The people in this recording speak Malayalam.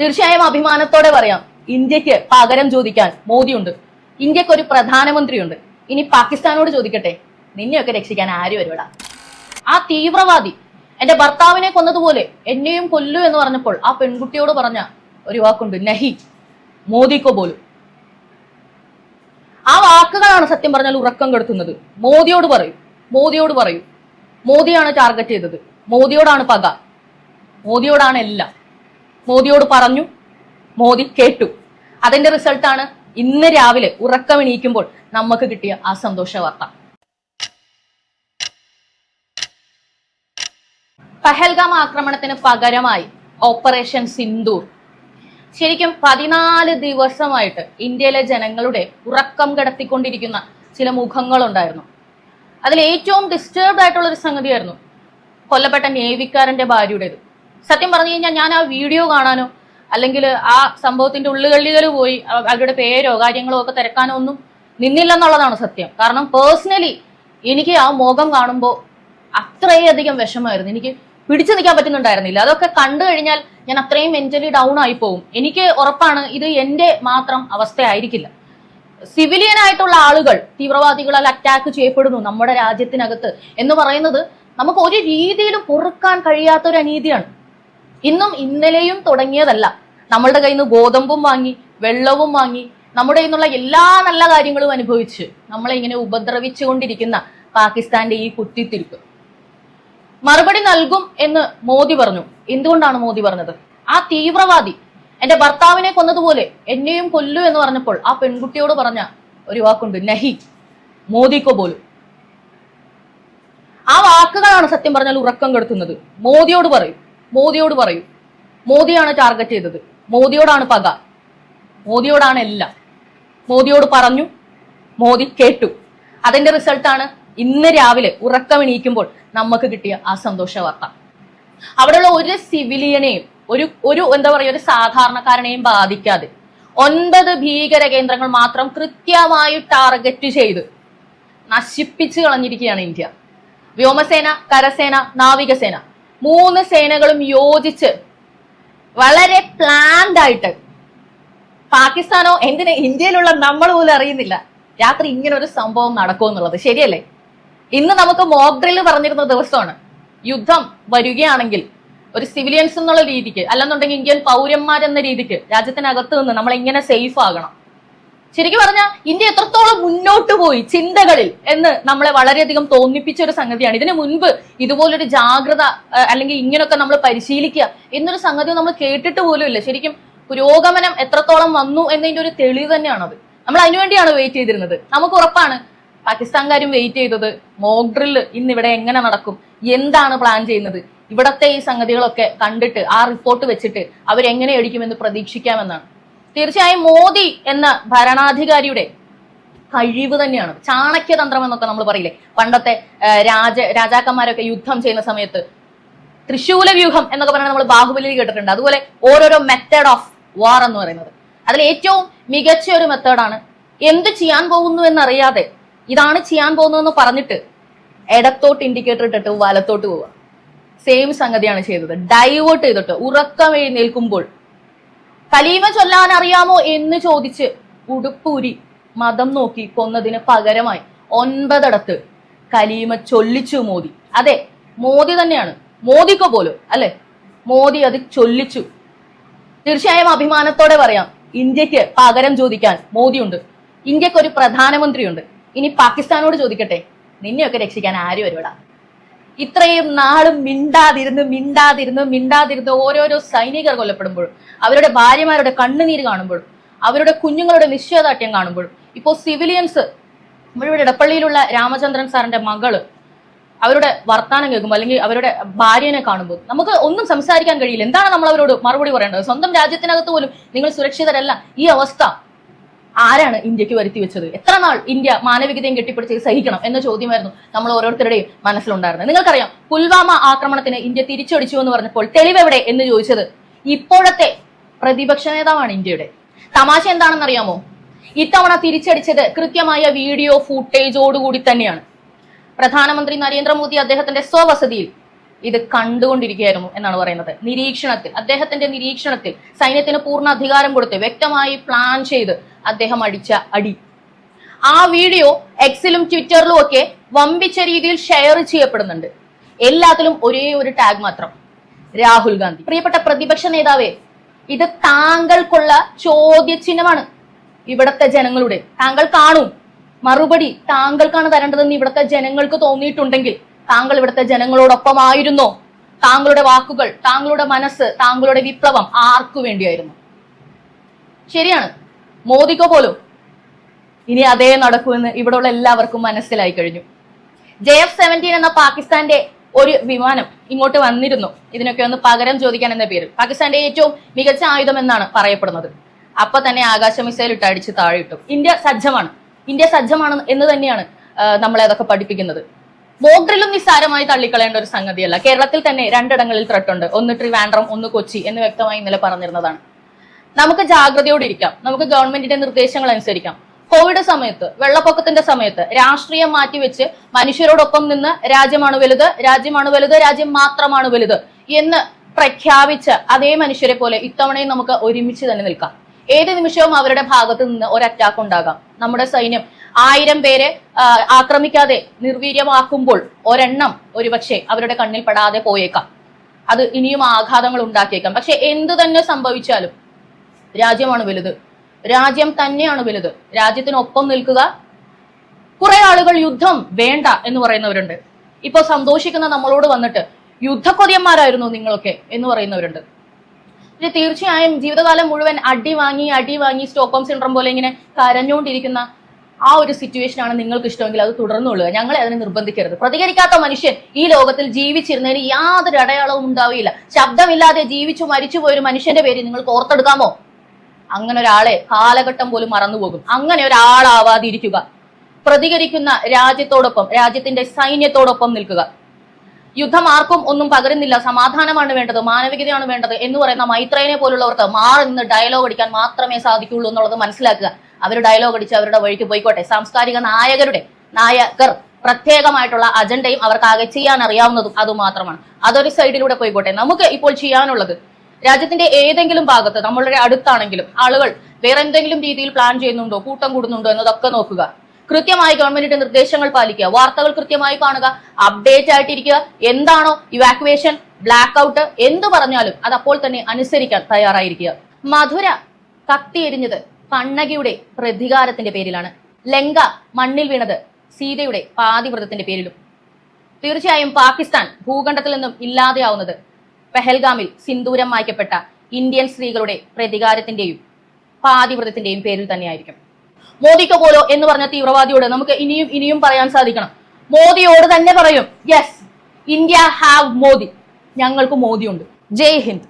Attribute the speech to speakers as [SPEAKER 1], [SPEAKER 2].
[SPEAKER 1] തീർച്ചയായും അഭിമാനത്തോടെ പറയാം. ഇന്ത്യയ്ക്ക് പകരം ചോദിക്കാൻ മോദിയുണ്ട്. ഇന്ത്യയ്ക്ക് ഒരു പ്രധാനമന്ത്രിയുണ്ട്. ഇനി പാകിസ്ഥാനോട് ചോദിക്കട്ടെ? നിന്നെയൊക്കെ രക്ഷിക്കാൻ ആര് വരുവടാ ആ തീവ്രവാദി എന്റെ ഭർത്താവിനെ കൊന്നതുപോലെ എന്നെയും കൊല്ലു എന്ന് പറഞ്ഞപ്പോൾ ആ പെൺകുട്ടിയോട് പറഞ്ഞ ഒരു വാക്കുണ്ട് നഹി മോദിക്കോ പോലും. ആ വാക്കുകളാണ് സത്യം പറഞ്ഞാൽ ഉറക്കം കെടുത്തുന്നത്. മോദിയോട് പറയൂ മോദിയോട് പറയൂ. മോദിയാണ് ടാർഗറ്റ് ചെയ്തത്. മോദിയോടാണ് പക. മോദിയോടാണ് എല്ലാം. മോദിയോട് പറഞ്ഞു. മോദി കേട്ടു. അതിന്റെ റിസൾട്ടാണ് ഇന്ന് രാവിലെ ഉറക്കമെണീക്കുമ്പോൾ നമുക്ക് കിട്ടിയ ആ സന്തോഷ വാർത്ത. പഹൽഗാം ആക്രമണത്തിന് പകരമായി ഓപ്പറേഷൻ സിന്ദൂർ. ശരിക്കും പതിനാല് ദിവസമായിട്ട് ഇന്ത്യയിലെ ജനങ്ങളുടെ ഉറക്കം കിടത്തിക്കൊണ്ടിരിക്കുന്ന ചില മുഖങ്ങളുണ്ടായിരുന്നു. അതിൽ ഏറ്റവും ഡിസ്റ്റർബ്ഡ് ആയിട്ടുള്ള ഒരു സംഗതിയായിരുന്നു കൊല്ലപ്പെട്ട നേവിക്കാരന്റെ ഭാര്യയുടേത്. സത്യം പറഞ്ഞു കഴിഞ്ഞാൽ ഞാൻ ആ വീഡിയോ കാണാനോ അല്ലെങ്കിൽ ആ സംഭവത്തിന്റെ ഉള്ളുകള്ളികൾ പോയി അവരുടെ പേരോ കാര്യങ്ങളോ ഒക്കെ തിരക്കാനോ ഒന്നും നിന്നില്ലെന്നുള്ളതാണ് സത്യം. കാരണം പേഴ്സണലി എനിക്ക് ആ മുഖം കാണുമ്പോൾ അത്രയധികം വിഷമമായിരുന്നു. എനിക്ക് പിടിച്ചു നിൽക്കാൻ പറ്റുന്നുണ്ടായിരുന്നില്ല. അതൊക്കെ കണ്ടു കഴിഞ്ഞാൽ ഞാൻ അത്രയും മെന്റലി ഡൗൺ ആയി പോകും. എനിക്ക് ഉറപ്പാണ് ഇത് എന്റെ മാത്രം അവസ്ഥയായിരിക്കില്ല. സിവിലിയൻ ആയിട്ടുള്ള ആളുകൾ തീവ്രവാദികളാൽ അറ്റാക്ക് ചെയ്യപ്പെടുന്നു നമ്മുടെ രാജ്യത്തിനകത്ത് എന്ന് പറയുന്നത് നമുക്ക് ഒരു രീതിയിലും പൊറുക്കാൻ കഴിയാത്ത ഒരു അനീതിയാണ് ഇന്നും ഇന്നലെയും തുടങ്ങിയതല്ല. നമ്മളുടെ കയ്യിൽ നിന്ന് ഗോതമ്പും വാങ്ങി വെള്ളവും വാങ്ങി നമ്മുടെ കയ്യിൽ എല്ലാ നല്ല കാര്യങ്ങളും അനുഭവിച്ച് നമ്മളെ ഇങ്ങനെ ഉപദ്രവിച്ചുകൊണ്ടിരിക്കുന്ന പാകിസ്ഥാന്റെ ഈ കുത്തിത്തിരിപ്പ്. മറുപടി നൽകും എന്ന് മോദി പറഞ്ഞു. എന്തുകൊണ്ടാണ് മോദി പറഞ്ഞത്? ആ തീവ്രവാദി എന്റെ ഭർത്താവിനെ കൊന്നതുപോലെ എന്നെയും കൊല്ലു എന്ന് പറഞ്ഞപ്പോൾ ആ പെൺകുട്ടിയോട് പറഞ്ഞ ഒരു വാക്കുണ്ട് നഹി മോദിക്കോ പോലും. ആ വാക്കുകളാണ് സത്യം പറഞ്ഞാൽ ഉറക്കം കെടുത്തുന്നത്. മോദിയോട് പറയൂ മോദിയോട് പറയൂ. മോദിയാണ് ടാർഗറ്റ് ചെയ്തത്. മോദിയോടാണ് പക. മോദിയോടാണ് എല്ലാം. മോദിയോട് പറഞ്ഞു. മോദി കേട്ടു. അതിന്റെ റിസൾട്ടാണ് ഇന്ന് രാവിലെ ഉറക്കമെണീക്കുമ്പോൾ നമുക്ക് കിട്ടിയ ആ സന്തോഷ വാർത്ത. അവിടെയുള്ള ഒരു സിവിലിയനെയും ഒരു ഒരു എന്താ പറയുക ഒരു സാധാരണക്കാരനെയും ബാധിക്കാതെ ഒൻപത് ഭീകര കേന്ദ്രങ്ങൾ മാത്രം കൃത്യമായി ടാർഗറ്റ് ചെയ്ത് നശിപ്പിച്ചു കളഞ്ഞിരിക്കുകയാണ് ഇന്ത്യ. വ്യോമസേന കരസേന നാവികസേന. മൂന്ന് സേനകളും യോജിച്ച് വളരെ പ്ലാൻഡ് ആയിട്ട് പാകിസ്ഥാനോ എന്തിന് ഇന്ത്യയിലുള്ള നമ്മൾ പോലും അറിയുന്നില്ല. രാത്രി ഇങ്ങനെ ഒരു സംഭവം നടക്കുമെന്നുള്ളത് ശരിയല്ലേ? ഇന്ന് നമുക്ക് മോക്ക് ഡ്രിൽ പറഞ്ഞിരുന്ന ദിവസമാണ്. യുദ്ധം വരികയാണെങ്കിൽ ഒരു സിവിലിയൻസ് എന്നുള്ള രീതിക്ക് അല്ലെന്നുണ്ടെങ്കിൽ ഇന്ത്യൻ പൗരന്മാരെന്ന രീതിക്ക് രാജ്യത്തിനകത്ത് നിന്ന് നമ്മൾ എങ്ങനെ സേഫ് ആകണം? ശരിക്കും പറഞ്ഞാൽ ഇന്ത്യ എത്രത്തോളം മുന്നോട്ട് പോയി ചിന്തകളിൽ എന്ന് നമ്മളെ വളരെയധികം തോന്നിപ്പിച്ച ഒരു സംഗതിയാണ്. ഇതിനു മുൻപ് ഇതുപോലൊരു ജാഗ്രത അല്ലെങ്കിൽ ഇങ്ങനെയൊക്കെ നമ്മൾ പരിശീലിക്കുക എന്നൊരു സംഗതി നമ്മൾ കേട്ടിട്ട് പോലും ഇല്ല. ശരിക്കും പുരോഗമനം എത്രത്തോളം വന്നു എന്നതിന്റെ ഒരു തെളിവ് തന്നെയാണത്. നമ്മൾ അതിനുവേണ്ടിയാണ് വെയിറ്റ് ചെയ്തിരുന്നത്. നമുക്ക് ഉറപ്പാണ് പാകിസ്ഥാൻകാരും വെയിറ്റ് ചെയ്തത്. മോക്ക് ഡ്രില്ല് ഇന്ന് ഇവിടെ എങ്ങനെ നടക്കും? എന്താണ് പ്ലാൻ ചെയ്യുന്നത്? ഇവിടത്തെ ഈ സംഗതികളൊക്കെ കണ്ടിട്ട് ആ റിപ്പോർട്ട് വെച്ചിട്ട് അവരെങ്ങനെ അടിക്കുമെന്ന് പ്രതീക്ഷിക്കാമെന്നാണ്. തീർച്ചയായും മോദി എന്ന ഭരണാധികാരിയുടെ കഴിവ് തന്നെയാണ്. ചാണക്യതന്ത്രം എന്നൊക്കെ നമ്മൾ പറയില്ലേ? പണ്ടത്തെ രാജ രാജാക്കന്മാരൊക്കെ യുദ്ധം ചെയ്യുന്ന സമയത്ത് തൃശൂല വ്യൂഹം എന്നൊക്കെ പറഞ്ഞാൽ നമ്മൾ ബാഹുബലിയിൽ കേട്ടിട്ടുണ്ട്. അതുപോലെ ഓരോരോ മെത്തേഡ് ഓഫ് വാർ എന്ന് പറയുന്നത്. അതിൽ ഏറ്റവും മികച്ച ഒരു മെത്തേഡാണ് എന്ത് ചെയ്യാൻ പോകുന്നു എന്നറിയാതെ ഇതാണ് ചെയ്യാൻ പോകുന്നതെന്ന് പറഞ്ഞിട്ട് ഇടത്തോട്ട് ഇൻഡിക്കേറ്റർ ഇട്ടിട്ട് വലത്തോട്ട് പോവുക. സെയിം സംഗതിയാണ് ചെയ്തത്. ഡൈവേർട്ട് ചെയ്തിട്ട് ഉറക്കം എഴുന്നേൽക്കുമ്പോൾ കലീമ ചൊല്ലാൻ അറിയാമോ എന്ന് ചോദിച്ച് ഉടുപ്പൂരി മതം നോക്കി കൊന്നതിന് പകരമായി ഒൻപതടത്ത് കലീമ ചൊല്ലിച്ചു മോദി. അതെ മോദി തന്നെയാണ്. മോദിക്ക് പോലും അല്ലെ? മോദി അത് ചൊല്ലിച്ചു. തീർച്ചയായും അഭിമാനത്തോടെ പറയാം ഇന്ത്യയ്ക്ക് പകരം ചോദിക്കാൻ മോദിയുണ്ട്. ഇന്ത്യയ്ക്ക് ഒരു പ്രധാനമന്ത്രിയുണ്ട്. ഇനി പാകിസ്ഥാനോട് ചോദിക്കട്ടെ? നിന്നെയൊക്കെ രക്ഷിക്കാൻ ആര് വരുവടാ? ഇത്രയും നാളും മിണ്ടാതിരുന്ന് മിണ്ടാതിരുന്ന് മിണ്ടാതിരുന്ന് ഓരോരോ സൈനികർ കൊല്ലപ്പെടുമ്പോഴും അവരുടെ ഭാര്യമാരുടെ കണ്ണുനീര് കാണുമ്പോഴും അവരുടെ കുഞ്ഞുങ്ങളുടെ നിശ്ചയദാർഢ്യം കാണുമ്പോഴും ഇപ്പോൾ സിവിലിയൻസ് മുഴുവൻ ഇടപ്പള്ളിയിലുള്ള രാമചന്ദ്രൻ സാറിന്റെ മകൾ അവരുടെ വർത്താനം കേൾക്കുമ്പോൾ അല്ലെങ്കിൽ അവരുടെ ഭാര്യനെ കാണുമ്പോൾ നമുക്ക് ഒന്നും സംസാരിക്കാൻ കഴിയില്ല. എന്താണ് നമ്മൾ അവരോട് മറുപടി പറയേണ്ടത്? സ്വന്തം രാജ്യത്തിനകത്ത് പോലും നിങ്ങൾ സുരക്ഷിതരല്ല. ഈ അവസ്ഥ ആരാണ് ഇന്ത്യയ്ക്ക് വരുത്തി വെച്ചത്? എത്ര നാൾ ഇന്ത്യ മാനവികതയും കെട്ടിപ്പിടിച്ച് സഹിക്കണം എന്ന ചോദ്യമായിരുന്നു നമ്മൾ ഓരോരുത്തരുടെയും മനസ്സിലുണ്ടായിരുന്നത്. നിങ്ങൾക്കറിയാം പുൽവാമ ആക്രമണത്തിന് ഇന്ത്യ തിരിച്ചടിച്ചു എന്ന് പറഞ്ഞപ്പോൾ തെളിവെവിടെ എന്ന് ചോദിച്ചത് ഇപ്പോഴത്തെ പ്രതിപക്ഷ നേതാവാണ് ഇന്ത്യയുടെ. തമാശ എന്താണെന്ന് അറിയാമോ ഇത്തവണ തിരിച്ചടിച്ചത് കൃത്യമായ വീഡിയോ ഫൂട്ടേജോടുകൂടി തന്നെയാണ്. പ്രധാനമന്ത്രി നരേന്ദ്രമോദി അദ്ദേഹത്തിന്റെ സ്വവസതിയിൽ ഇത് കണ്ടുകൊണ്ടിരിക്കുകയായിരുന്നു എന്നാണ് പറയുന്നത്. നിരീക്ഷണത്തിൽ അദ്ദേഹത്തിന്റെ നിരീക്ഷണത്തിൽ സൈന്യത്തിന് പൂർണ അധികാരം കൊടുത്ത് വ്യക്തമായി പ്ലാൻ ചെയ്ത് അദ്ദേഹം അടിച്ച അടി. ആ വീഡിയോ എക്സിലും ട്വിറ്ററിലും ഒക്കെ വമ്പിച്ച രീതിയിൽ ഷെയർ ചെയ്യപ്പെടുന്നുണ്ട്. എല്ലാത്തിലും ഒരേ ഒരു ടാഗ് മാത്രം. രാഹുൽ ഗാന്ധി. പ്രിയപ്പെട്ട പ്രതിപക്ഷ നേതാവേ ഇത് താങ്കൾക്കുള്ള ചോദ്യചിഹ്നമാണ് ഇവിടത്തെ ജനങ്ങളുടെ. താങ്കൾ കാണും. മറുപടി താങ്കൾക്കാണ് തരേണ്ടതെന്ന് ഇവിടുത്തെ ജനങ്ങൾക്ക് തോന്നിയിട്ടുണ്ടെങ്കിൽ താങ്കൾ ഇവിടുത്തെ ജനങ്ങളോടൊപ്പമായിരുന്നോ? താങ്കളുടെ വാക്കുകൾ താങ്കളുടെ മനസ്സ് താങ്കളുടെ വിപ്ലവം ആർക്കു വേണ്ടിയായിരുന്നു? ശരിയാണ്. മോദിക്കോ പോലും. ഇനി അതേ നടക്കുമെന്ന് ഇവിടെയുള്ള എല്ലാവർക്കും മനസ്സിലായി കഴിഞ്ഞു. ജെ എഫ് സെവന്റീൻ എന്ന പാകിസ്ഥാന്റെ ഒരു വിമാനം ഇങ്ങോട്ട് വന്നിരുന്നു. ഇതിനൊക്കെ ഒന്ന് പകരം ചോദിക്കാൻ എന്ന പേരിൽ. പാകിസ്ഥാന്റെ ഏറ്റവും മികച്ച ആയുധം എന്നാണ് പറയപ്പെടുന്നത്. അപ്പൊ തന്നെ ആകാശ മിസൈൽ ഇട്ട് അടിച്ച് താഴെ ഇന്ത്യ സജ്ജമാണ്. ഇന്ത്യ സജ്ജമാണ് എന്ന് തന്നെയാണ് നമ്മളെ അതൊക്കെ പഠിപ്പിക്കുന്നത്. മോക്ഡ്രില്ലും നിസ്സാരമായി തള്ളിക്കളയേണ്ട ഒരു സംഗതിയല്ല. കേരളത്തിൽ തന്നെ രണ്ടിടങ്ങളിൽ ത്രട്ടുണ്ട് ഒന്ന് ട്രിവാൻഡ്രം ഒന്ന് കൊച്ചി എന്ന് വ്യക്തമായി ഇന്നലെ പറഞ്ഞിരുന്നതാണ്. നമുക്ക് ജാഗ്രതയോടെ ഇരിക്കാം. നമുക്ക് ഗവൺമെന്റിന്റെ നിർദ്ദേശങ്ങൾ അനുസരിക്കാം. കോവിഡ് സമയത്ത് വെള്ളപ്പൊക്കത്തിന്റെ സമയത്ത് രാഷ്ട്രീയം മാറ്റിവെച്ച് മനുഷ്യരോടൊപ്പം നിന്ന് രാജ്യമാണ് വലുത് രാജ്യമാണ് വലുത് രാജ്യം മാത്രമാണ് വലുത് എന്ന് പ്രഖ്യാപിച്ച അതേ മനുഷ്യരെ പോലെ ഇത്തവണയും നമുക്ക് ഒരുമിച്ച് തന്നെ നിൽക്കാം. ഏത് നിമിഷവും അവരുടെ ഭാഗത്ത് നിന്ന് ഒരു അറ്റാക്ക് ഉണ്ടാകാം. നമ്മുടെ സൈന്യം ആയിരം പേരെ ആക്രമിക്കാതെ നിർവീര്യമാക്കുമ്പോൾ ഒരെണ്ണം ഒരുപക്ഷെ അവരുടെ കണ്ണിൽ പെടാതെ പോയേക്കാം. അത് ഇനിയും ആഘാതങ്ങൾ ഉണ്ടാക്കിയേക്കാം. പക്ഷെ എന്തു തന്നെ സംഭവിച്ചാലും രാജ്യമാണ് വലുത്. രാജ്യം തന്നെയാണ് വലുത്. രാജ്യത്തിനൊപ്പം നിൽക്കുക. കുറെ ആളുകൾ യുദ്ധം വേണ്ട എന്ന് പറയുന്നവരുണ്ട്. ഇപ്പൊ സന്തോഷിക്കുന്ന നമ്മളോട് വന്നിട്ട് യുദ്ധക്കൊതിയന്മാരായിരുന്നു നിങ്ങളൊക്കെ എന്ന് പറയുന്നവരുണ്ട്. പിന്നെ തീർച്ചയായും ജീവിതകാലം മുഴുവൻ അടി വാങ്ങി അടി വാങ്ങി സ്റ്റോക്കോം സിൻഡ്രം പോലെ ഇങ്ങനെ കരഞ്ഞുകൊണ്ടിരിക്കുന്ന ആ ഒരു സിറ്റുവേഷൻ ആണ് നിങ്ങൾക്ക് ഇഷ്ടമെങ്കിൽ അത് തുടർന്നുകൊള്ളുക ഞങ്ങൾ അതിനെ നിർബന്ധിക്കരുത്. പ്രതികരിക്കാത്ത മനുഷ്യൻ ഈ ലോകത്തിൽ ജീവിച്ചിരുന്നതിന് യാതൊരു അടയാളവും ഉണ്ടാവില്ല. ശബ്ദമില്ലാതെ ജീവിച്ചു മരിച്ചു പോയൊരു മനുഷ്യന്റെ പേര് നിങ്ങൾക്ക് ഓർത്തെടുക്കാമോ? അങ്ങനെ ഒരാളെ കാലഘട്ടം പോലും മറന്നുപോകും അങ്ങനെ ഒരാളാവാതിരിക്കുക. പ്രതികരിക്കുന്ന രാജ്യത്തോടൊപ്പം രാജ്യത്തിന്റെ സൈന്യത്തോടൊപ്പം നിൽക്കുക. യുദ്ധം ആർക്കും ഒന്നും പകരുന്നില്ല. സമാധാനമാണ് വേണ്ടത് മാനവികതയാണ് വേണ്ടത് എന്ന് പറയുന്ന മൈത്രേനെ പോലുള്ളവർക്ക് മാറി നിന്ന് ഡയലോഗ് അടിക്കാൻ മാത്രമേ സാധിക്കുള്ളൂ എന്നുള്ളത് മനസ്സിലാക്കുക. അവർ ഡയലോഗ് അടിച്ച് അവരുടെ വഴിക്ക് പോയിക്കോട്ടെ. സാംസ്കാരിക നായകരുടെ നായകർ പ്രത്യേകമായിട്ടുള്ള അജണ്ടയും അവർക്ക് ആകെ ചെയ്യാൻ അറിയാവുന്നതും അതുമാത്രമാണ്. അതൊരു സൈഡിലൂടെ പോയിക്കോട്ടെ. നമുക്ക് ഇപ്പോൾ ചെയ്യാനുള്ളത് രാജ്യത്തിന്റെ ഏതെങ്കിലും ഭാഗത്ത് നമ്മളുടെ അടുത്താണെങ്കിലും ആളുകൾ വേറെ എന്തെങ്കിലും രീതിയിൽ പ്ലാൻ ചെയ്യുന്നുണ്ടോ കൂട്ടം കൂടുന്നുണ്ടോ എന്നതൊക്കെ നോക്കുക. കൃത്യമായി ഗവൺമെന്റിന്റെ നിർദ്ദേശങ്ങൾ പാലിക്കുക വാർത്തകൾ കൃത്യമായി കാണുക അപ്ഡേറ്റ് ആയിട്ടിരിക്കുക. എന്താണോ ഇവാക്യുവേഷൻ ബ്ലാക്ക് ഔട്ട് എന്ത് പറഞ്ഞാലും അത് അപ്പോൾ തന്നെ അനുസരിക്കാൻ തയ്യാറായിരിക്കുക. മധുര കത്തിയെരിഞ്ഞത് കണ്ണകിയുടെ പ്രതികാരത്തിന്റെ പേരിലാണ്. ലങ്ക മണ്ണിൽ വീണത് സീതയുടെ പാതിവ്രതത്തിന്റെ പേരിലും. തീർച്ചയായും പാകിസ്ഥാൻ ഭൂഖണ്ഡത്തിൽ നിന്നും ഇല്ലാതെയാവുന്നത് പെഹൽഗാമിൽ സിന്ദൂരം മായ്ക്കപ്പെട്ട ഇന്ത്യൻ സ്ത്രീകളുടെ പ്രതികാരത്തിന്റെയും പാതിവ്രതത്തിന്റെയും പേരിൽ തന്നെയായിരിക്കും. മോദിക്ക് പോലോ എന്ന് പറഞ്ഞ തീവ്രവാദിയോട് നമുക്ക് ഇനിയും ഇനിയും പറയാൻ സാധിക്കണം. മോദിയോട് തന്നെ പറയും യെസ് ഇന്ത്യ ഹാവ് മോദി ഞങ്ങൾക്ക് മോദിയുണ്ട്. ജയ് ഹിന്ദ്.